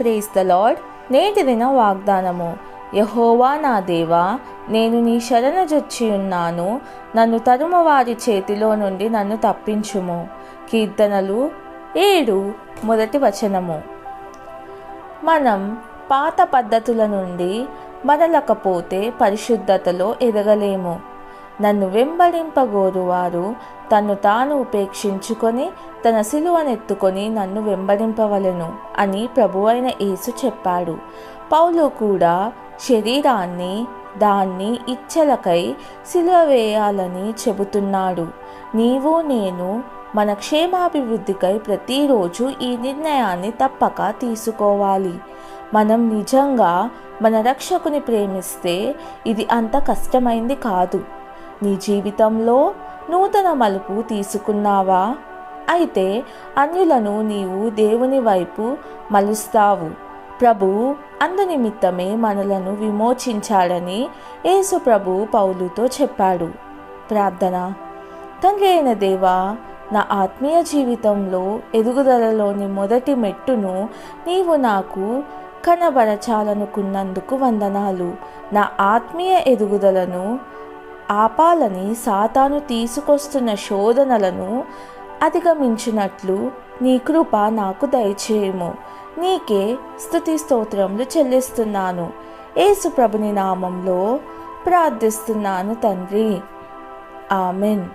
Praise the lord నేటి దిన వాగ్దానము. యహోవా నా దేవా నేను నీ శరణజొచ్చి ఉన్నాను. నన్ను తరుము వారి చేతిలో నుండి నన్ను తప్పించుము. కీర్తనలు ఏడు మొదటి వచనము. మనం పాత పద్ధతుల నుండి మరలకపోతే పరిశుద్ధతలో ఎదగలేము. నన్ను వెంబడింపగోరువారు. తన్ను తాను ఉపేక్షించుకొని తన సిలువనెత్తుకొని నన్ను వెంబడింపవలను అని ప్రభువైన యేసు చెప్పాడు. పౌలు కూడా శరీరాన్ని దాన్ని ఇచ్చలకై సిలువ వేయాలని చెబుతున్నాడు. నీవు నేను మన క్షేమాభివృద్ధికై ప్రతిరోజు ఈ నిర్ణయాన్ని తప్పక తీసుకోవాలి. మనం నిజంగా మన రక్షకుని ప్రేమిస్తే ఇది అంత కష్టమైంది కాదు. నీ జీవితంలో నూతన మలుపు తీసుకున్నావా? అయితే అన్యులను నీవు దేవుని వైపు మలుస్తావు. ప్రభు అందునిమిత్తమే మనలను విమోచించాడని యేసు ప్రభు పౌలుతో చెప్పాడు. ప్రార్థన. తండ్రి అయిన దేవా నా ఆత్మీయ జీవితంలో ఎదుగుదలలోని మొదటి మెట్టును నీవు నాకు కనబరచాలనుకున్నందుకు వందనాలు. నా ఆత్మీయ ఎదుగుదలను ఆపాలని సాతాను తీసుకొస్తున్న శోధనలను అధిగమించినట్లు నీ కృప నాకు దయచేయము. నీకే స్థుతి స్తోత్రములు చెల్లిస్తున్నాను. ఏసుప్రభుని నామంలో ప్రార్థిస్తున్నాను తండ్రి. ఆమెన్.